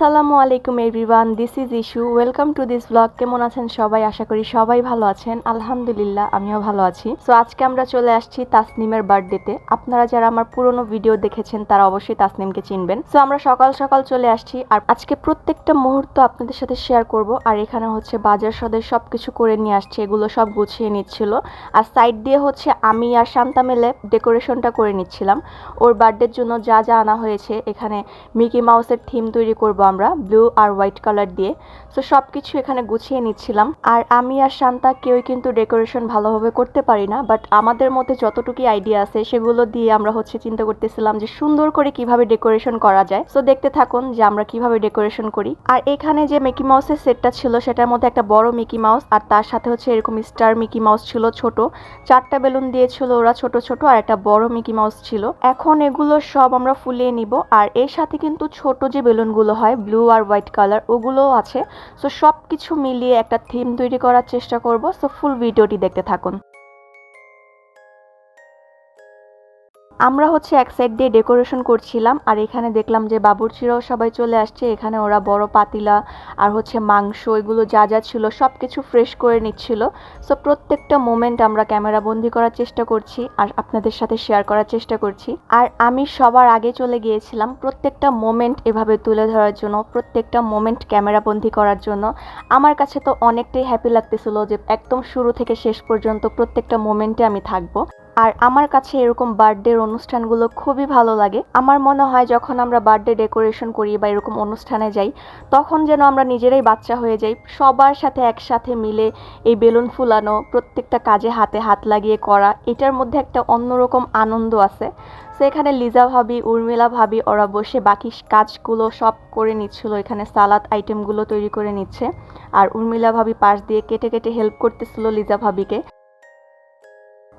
আসসালামু আলাইকুম everyone this is Ishu welcome to this blog কেমন আছেন সবাই? আশা করি সবাই ভালো আছেন। আলহামদুলিল্লাহ, আমিও ভালো আছি। সো আজকে আমরা চলে আসছি তাসনিমের বার্থডেতে আপনারা যারা আমার পুরনো ভিডিও দেখেছেন, তারা অবশ্যই তাসনিমকে চিনবেন। সো আমরা সকাল সকাল চলে আসছি। আর আজকে প্রত্যেকটা মুহূর্ত আপনাদের সাথে শেয়ার করব। আর এখানে হচ্ছে বাজার সদের সব কিছু করে নিয়ে আসছে। এগুলো সব গুছিয়ে নিচ্ছিল। আর সাইড দিয়ে হচ্ছে আমি আর শান্তা মেলে ডেকোরেশনটা করে নিচ্ছিলাম। ওর বার্থডের জন্য যা যা আনা হয়েছে, এখানে মিকি মাউসের থিম তৈরি করব আমরা ব্লু আর হোয়াইট কালার দিয়ে। সো সব কিছু এখানে গুছিয়ে নিচ্ছিলাম। আর আমি আর শান্তা কেউই কিন্তু ডেকোরেশন ভালোভাবে করতে পারি না বাট আমাদের মধ্যে যতটুকু আইডিয়া আছে, সেগুলো দিয়ে আমরা হচ্ছে চিন্তা করতেছিলাম যে সুন্দর করে কীভাবে ডেকোরেশন করা যায়। সো দেখতে থাকুন যে আমরা কীভাবে ডেকোরেশন করি। আর এখানে যে মিকি মাউসের সেটটা ছিল, সেটার মধ্যে একটা বড় মিকি মাউস আর তার সাথে হচ্ছে এরকম স্টার মিকি মাউস ছিল ছোট। চারটা বেলুন দিয়েছিল ওরা ছোট ছোট, আর একটা বড় মিকি মাউস ছিল। এখন এগুলো সব আমরা ফুলিয়ে নিব, আর এর সাথে কিন্তু ছোট যে বেলুনগুলো হয় ব্লু আর হোয়াইট কালার ওগুলোও আছে। সো সব কিছু মিলিয়ে একটা থিম তৈরি করার চেষ্টা করব। সো ফুল ভিডিওটি দেখতে থাকুন। আমরা হচ্ছে এক সাইড দিয়ে ডেকোরেশন করছিলাম, আর এখানে দেখলাম যে বাবুর্চিরাও সবাই চলে আসছে, এখানে ওরা বড় পাতিলা আর হচ্ছে মাংস, এগুলো যা যা ছিল সব কিছু ফ্রেশ করে নিচ্ছিল। সো প্রত্যেকটা মোমেন্ট আমরা ক্যামেরা বন্দি করার চেষ্টা করছি আর আপনাদের সাথে শেয়ার করার চেষ্টা করছি। আর আমি সবার আগে চলে গিয়েছিলাম প্রত্যেকটা মোমেন্ট এভাবে তুলে ধরার জন্য, প্রত্যেকটা মোমেন্ট ক্যামেরা বন্দি করার জন্য। আমার কাছে তো অনেকটাই হ্যাপি লাগতেছিল যে একদম শুরু থেকে শেষ পর্যন্ত প্রত্যেকটা মোমেন্টে আমি থাকব। আর আমার কাছে এরকম বার্থডের অনুষ্ঠানগুলো খুবই ভালো লাগে। আমার মনে হয় যখন আমরা বার্থডে ডেকোরেশন করি বা এরকম অনুষ্ঠানে যাই, তখন যেন আমরা নিজেরাই বাচ্চা হয়ে যাই, সবার সাথে একসাথে মিলে এই বেলুন ফুলানো, প্রত্যেকটা কাজে হাতে হাত লাগিয়ে করা, এটার মধ্যে একটা অন্যরকম আনন্দ আছে। সো এখানে লিজা ভাবি, উর্মিলা ভাবি, ওরা বসে বাকি কাজগুলো সব করে নিচ্ছিল, এখানে সালাদ আইটেমগুলো তৈরি করে নিচ্ছে। আর উর্মিলা ভাবি পাশ দিয়ে কেটে কেটে হেল্প করতেছিল লিজা ভাবিকে।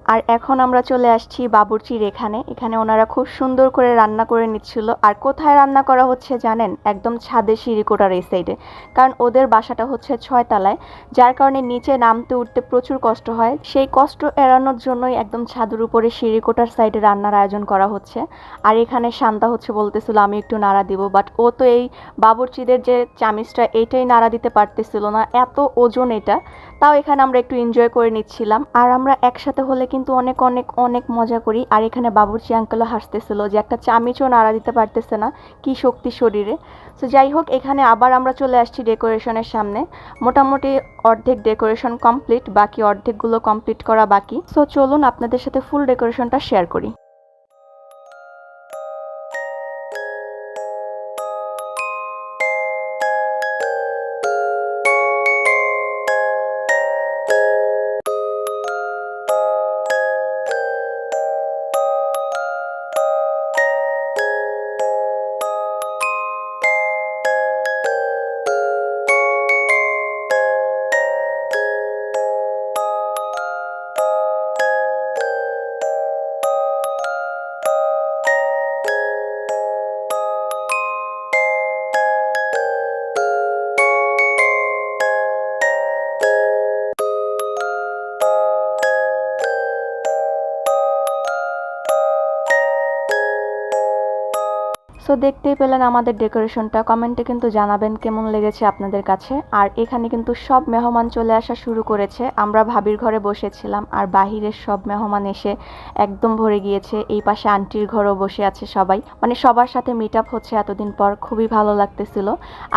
আর এখন আমরা চলে আসছি বাবুর্চির এখানে। এখানে ওনারা খুব সুন্দর করে রান্না করে নিচ্ছিল। আর কোথায় রান্না করা হচ্ছে জানেন? একদম ছাদে সিঁড়িকোটার এই সাইডে কারণ ওদের বাসাটা হচ্ছে ছয় তলায় যার কারণে নিচে নামতে উঠতে প্রচুর কষ্ট হয়। সেই কষ্ট এড়ানোর জন্যই একদম ছাদের উপরে সিঁড়িকোটার সাইডে রান্নার আয়োজন করা হচ্ছে। আর এখানে শান্তা হচ্ছে বলতেছিল, আমি একটু নাড়া দিব। বাট ও তো এই বাবুর্চিদের যে চামিচটা এইটাই নাড়া দিতে পারতেছিল না। এত ওজন এটা। তাও এখানে আমরা একটু এনজয় করে নিচ্ছিলাম। আর আমরা একসাথে হলে কিন্তু অনেক অনেক অনেক মজা করি। আর এখানে বাবুর্চি আঙ্কেলও হাসতেছিল যে একটা চামিচও নাড়া দিতে পারতেছে না, কি শক্তি শরীরে। তো যাই হোক, এখানে আবার আমরা চলে আসছি ডেকোরেশনের সামনে। মোটামুটি অর্ধেক ডেকোরেশন কমপ্লিট বাকি অর্ধেকগুলো কমপ্লিট করা বাকি। সো চলুন আপনাদের সাথে ফুল ডেকোরেশনটা শেয়ার করি। সো দেখতেই পেলেন আমাদের ডেকোরেশনটা। কমেন্টে কিন্তু জানাবেন কেমন লেগেছে আপনাদের কাছে। আর এখানে কিন্তু সব মেহমান চলে আসা শুরু করেছে। আমরা ভাবির ঘরে বসেছিলাম, আর বাহিরের সব মেহমান এসে একদম ভরে গিয়েছে। এই পাশে আন্টির ঘরও বসে আছে সবাই। মানে সবার সাথে মিট আপ হচ্ছে এতদিন পর। খুবই ভালো লাগতেছিল।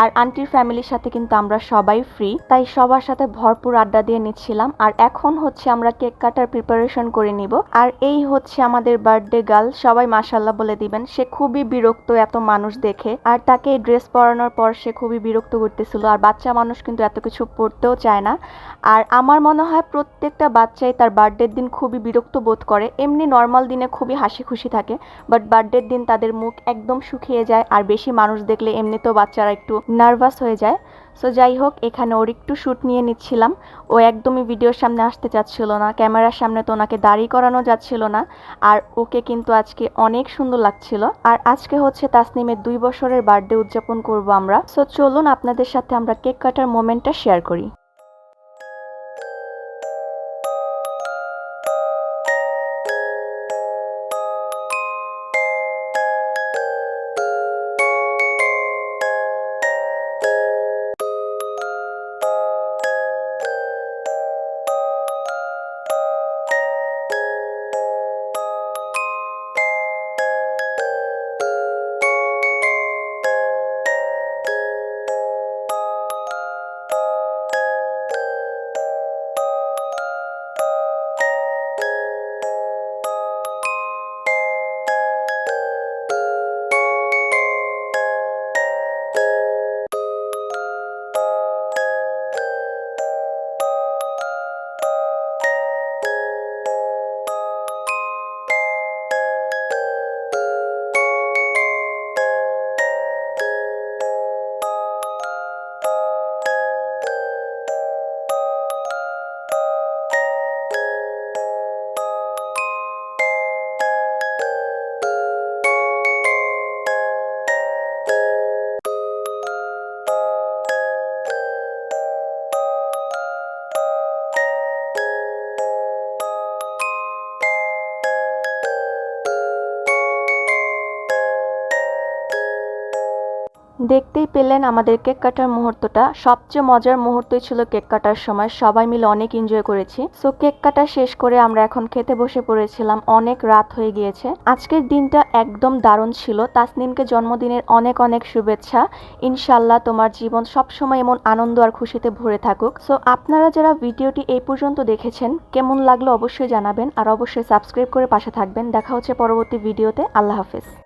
আর আন্টির ফ্যামিলির সাথে কিন্তু আমরা সবাই ফ্রি তাই সবার সাথে ভরপুর আড্ডা দিয়ে নিচ্ছিলাম। আর এখন হচ্ছে আমরা কেক কাটার প্রিপারেশন করে নিব। আর এই হচ্ছে আমাদের বার্থডে গার্ল সবাই মাসাল্লাহ বলে দিবেন। সে খুবই বিরক্ত এত মানুষ দেখে। আর তাকে ড্রেস পরানোর পর সে খুবই বিরক্ত করতেছিল। আর বাচ্চা মানুষ কিন্তু এত কিছু পড়তেও চায় না। আর আমার মনে হয় প্রত্যেকটা বাচ্চাই তার বার্থডের দিন খুবই বিরক্ত বোধ করে। এমনি নর্মাল দিনে খুবই হাসি খুশি থাকে। বাট বার্থডের দিন তাদের মুখ একদম শুকিয়ে যায়। আর বেশি মানুষ দেখলে এমনিতেও বাচ্চারা একটু নার্ভাস হয়ে যায়। সো যাই হোক এখানে ওর একটু শ্যুট নিয়ে নিচ্ছিলাম। ও একদমই ভিডিওর সামনে আসতে চাচ্ছিল না ক্যামেরার সামনে তো ওনাকে দাড়ি করানো যাচ্ছিল না। আর ওকে কিন্তু আজকে অনেক সুন্দর লাগছিল। আর আজকে হচ্ছে তাসনিমের দুই বছরের বার্থডে উদযাপন করব আমরা। সো চলুন আপনাদের সাথে আমরা কেক কাটার মোমেন্টটা শেয়ার করি। দেখতেই পেলেন আমাদের কেক কাটার মুহূর্তটা। সবচেয়ে মজার মুহূর্তই ছিল কেক কাটার সময়। সবাই মিলে অনেক এনজয় করেছি। সো কেক কাটা শেষ করে আমরা এখন খেতে বসে পড়েছিলাম। অনেক রাত হয়ে গিয়েছে। আজকের দিনটা একদম দারুণ ছিল। তাসনিমকে জন্মদিনের অনেক অনেক শুভেচ্ছা। ইনশাল্লাহ তোমার জীবন সবসময় এমন আনন্দ আর খুশিতে ভরে থাকুক। সো আপনারা যারা ভিডিওটি এই পর্যন্ত দেখেছেন, কেমন লাগল অবশ্যই জানাবেন। আর অবশ্যই সাবস্ক্রাইব করে পাশে থাকবেন। দেখা হচ্ছে পরবর্তী ভিডিওতে। আল্লাহ হাফিজ।